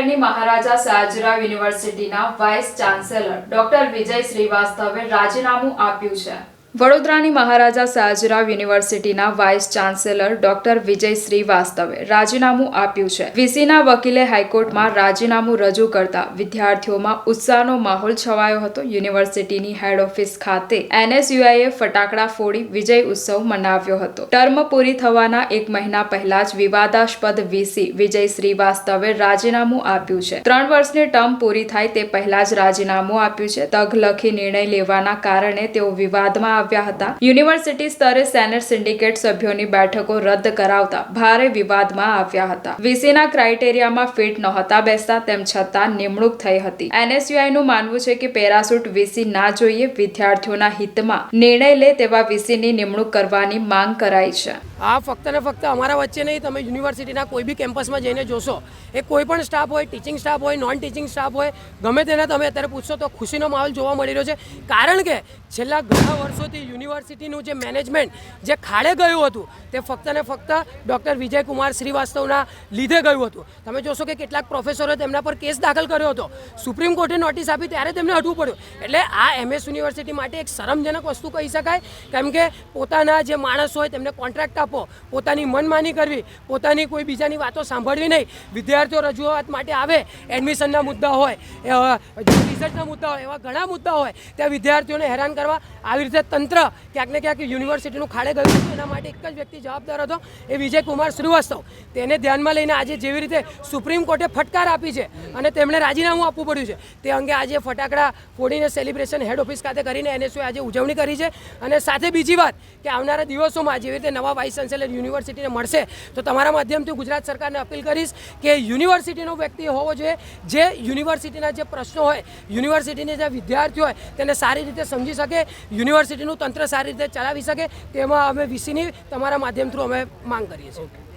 શહેરની મહારાજા સયાજીરાવ યુનિવર્સિટીના vice chancellor doctor Vijay શ્રીવાસ્તવે રાજીનામું આપ્યું છે. વડોદરાની મહારાજા સયાજીરાવ યુનિવર્સિટીના વાઇસ ચાન્સેલર ડોક્ટર વિજય શ્રીવાસ્તવે રાજીનામું આપ્યું છે. વીસીના વકીલે હાઈકોર્ટમાં રાજીનામું રજૂ કરતા વિદ્યાર્થીઓમાં ઉત્સાહનો માહોલ છવાયો હતો. યુનિવર્સિટીની હેડ ઓફિસ ખાતે એનએસયુઆઈએ ફટાકડા ફોડી વિજય ઉત્સવ મનાવ્યો હતો. ટર્મ પૂરી થવાના એક મહિના પહેલા જ વિવાદાસ્પદ વીસી વિજય શ્રીવાસ્તવે રાજીનામું આપ્યું છે. ત્રણ વર્ષની ટર્મ પૂરી થાય તે પહેલા જ રાજીનામું આપ્યું છે. તગલખી નિર્ણય લેવાના કારણે તેઓ વિવાદમાં આવ્યા હતા. યુનિવર્સિટી સ્તરે સેનેટ સિન્ડિકેટ સભ્યોની બેઠકો રદ કરાવતા ભારે વિવાદમાં આવ્યા હતા. વીસીના ક્રાઇટેરિયામાં ફિટ નહોતા બેસતા, તેમ છતાં નિમણૂક થઈ હતી. એનએસયુઆઈનું માનવું છે કે પેરાસૂટ વીસી ના જોઈએ, વિદ્યાર્થીઓના હિતમાં નિર્ણય લે તેવા વીસીની નિમણૂક કરવાની માંગ કરાઈ છે. આ ફક્ત ને ફક્ત અમારા વચ્ચે નહીં, તમે યુનિવર્સિટીના કોઈ બી કેમ્પસમાં જઈને જોશો. એ કોઈ પણ સ્ટાફ હોય, ટીચિંગ સ્ટાફ હોય નોન ટીચિંગ સ્ટાફ હોય, ગમે તેને તમે અત્યારે પૂછશો તો ખુશીનો માહોલ જોવા મળી રહ્યો છે. કારણ કે છેલ્લા ઘણા વર્ષોથી યુનિવર્સિટીનું જે મેનેજમેન્ટ જે ખાડે ગયું હતું, તે ફક્ત ને ફક્ત ડૉક્ટર વિજયકુમાર શ્રીવાસ્તવના લીધે ગયું હતું. તમે જોશો કે કેટલાક પ્રોફેસરોએ તેમના પર કેસ દાખલ કર્યો હતો. સુપ્રીમ કોર્ટે નોટિસ આપી ત્યારે તેમને હટવું પડ્યું. એટલે આ એમએસ યુનિવર્સિટી માટે એક શરમજનક વસ્તુ કહી શકાય, કેમ કે પોતાના જે માણસ હોય, તેમને કોન્ટ્રાક્ટ આપો. પોતાની મનમાની કરવી, પોતાની કોઈ બીજાની વાતો સાંભળવી નહીં. વિદ્યાર્થીઓ રજૂઆત માટે આવે, એડમિશનના મુદ્દા હોય રિઝલ્ટના મુદ્દા હોય, એવા ઘણા મુદ્દા હોય, ત્યાં વિદ્યાર્થીઓને હેરાન કરવા આવી રીતે તંત્ર ક્યાંક ને ક્યાંક યુનિવર્સિટીનું ખાડે ગયું હતું એના માટે એક જ વ્યક્તિ જવાબદાર હતો, એ વિજય કુમાર શ્રીવાસ્તવ. તેને ધ્યાનમાં લઈને આજે જેવી રીતે સુપ્રીમ કોર્ટે ફટકાર આપી છે અને તેમણે રાજીનામું આપવું પડ્યું છે. તે અંગે આજે ફટાકડા ફોડીને સેલિબ્રેશન હેડ ઓફિસ ખાતે કરીને એનએસયુએ આજે ઉજવણી કરી છે. અને સાથે બીજી વાત કે આવનારા દિવસોમાં જેવી રીતે નવા વાઇસ ચાન્સેલર યુનિવર્સિટીને મળશે, તો તમારા માધ્યમથી ગુજરાત સરકારને અપીલ કરીશ કે યુનિવર્સિટીનો વ્યક્તિ હોવો જોઈએ. જે યુનિવર્સિટીના જે પ્રશ્નો હોય, યુનિવર્સિટીની જે વિદ્યાર્થીઓ હોય, તેને સારી રીતે સમજી શકે, યુનિવર્સિટીનું તંત્ર સારી રીતે ચલાવી શકે, તેમાં અમે વીસીની તમારા માધ્યમ થ્રુ અમે માંગ કરીએ છીએ.